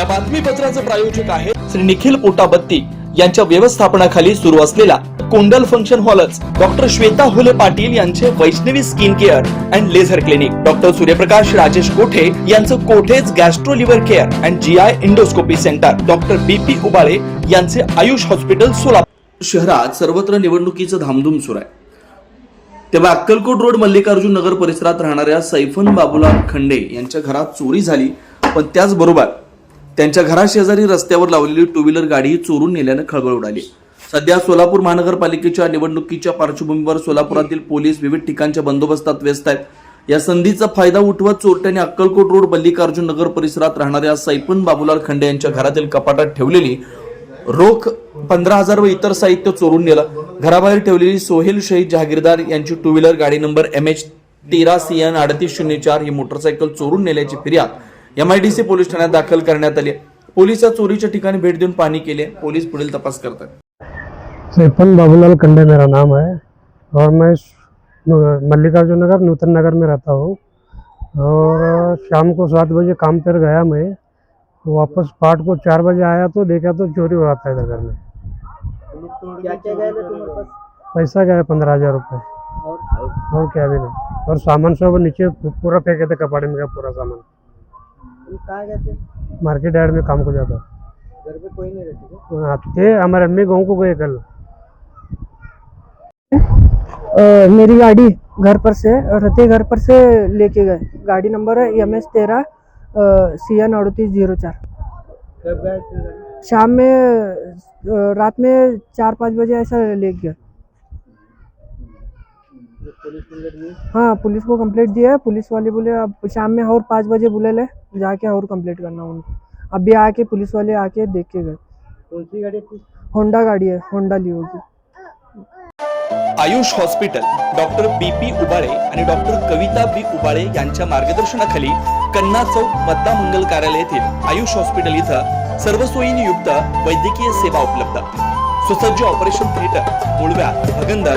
या बातमीपत्राचे प्रायोजक आहे श्री निखिल पोटाबत्ती यांच्या व्यवस्थापनाखाली सुरू असलेला कोंडल फंक्शन हॉलच डॉक्टर श्वेता हुले पाटील यांचे Vaishnavi skin care and laser clinic. Doctor Suryaprakash Rajesh Kothe यांचं कोठेज gastro liver care and G I endoscopy centre. Doctor B P Ubale यांचे आयुष हॉस्पिटल सोलापूर. शहरात सर्वत्र निवडणुकीचं धामधूम सुरू आहे. तेव्हा अक्कलकोट रोड मल्लिकार्जुन नगर परिसरात राहणाऱ्या सैफन बाबुलाल खंडे यांच्या घरात चोरी झाली पण त्याचबरोबर त्यांच्या घराशेजारी रस्त्यावर लावलेली टू व्हीलर गाडी चोरून नेल्यानं खळबळ उडाली. सध्या सोलापूर महानगरपालिकेच्या निवडणुकीच्या पार्श्वभूमीवर सोलापुरातील पोलीस विविध ठिकाणच्या बंदोबस्तात व्यस्त आहेत. या संधीचा फायदा उठवत चोरट्याने अक्कलकोट रोड मल्लिकार्जुन नगर परिसरात राहणाऱ्या सैपन बाबूलाल खंडे यांच्या घरातील कपाटात ठेवलेली रोख पंधरा हजार व इतर साहित्य चोरून नेलं. घराबाहेर ठेवलेली सोहेल शहीद जहागीरदार यांची टू व्हीलर गाडी नंबर एम एच तेरा सी एन अडतीस शून्य चार ही मोटरसायकल चोरून नेल्याची फिर्याद एमआयडीसी पोलीस ठाण्यात दाखल करण्यात आली पोलीस या चोरीच्या ठिकाणी भेट देऊन पाहणी केली. पोलीस पुढील तपास करतात. सैफन बाबूलाल कंडे मेरा नाम है और मैं मल्लिकार्जुन नगर नूतन नगर में रहता हूँ। और शाम को सात बजे काम पर गया मैं। वापस पाठ को चार बजे आया तो देखा तो चोरी हो रहा था इधर घर में। क्या क्या गए थे तुम्हारे पास? पैसा गया पंद्रह हजार रुपये और? और क्या भी नहीं। और सामान सब नीचे पूरा फेंके थे कपाड़े में का पूरा सामान। कहाँ गए थे मार्केट यार्ड में काम को जाता घर पे कोई नहीं रहते हाँ, थे हमारे अम्मी गाँव को गए कल। मेरी गाड़ी घर पर से रते घर पर से लेके गए। गाड़ी नंबर है एम एस तेरह सी एन अड़तीस ज़ीरो चार। कब गए थे? गाड़ी? शाम में रात में चार पाँच बजे ऐसा लेके गया हाँ पुलिस को कंप्लेंट दिया है। पुलिस वाले बोले अब शाम में और पाँच बजे बुले ले जाके और कंप्लेंट करना उनको। अभी आके पुलिस वाले आके देख के गए। कौन सी गाड़ी होंडा गाड़ी है होंडा लिओ की। Ayush hospital doctor B P Ubale आणि डॉक्टर कविता बी उबाळे यांच्या मार्गदर्शनाखाली कन्ना चौक मतदार मंगल कार्यालय येथील आयुष हॉस्पिटल इथं सर्व सोयींनी युक्त वैद्यकीय सेवा उपलब्ध. सुसज्ज ऑपरेशन थिएटर मुळव्या भगंदर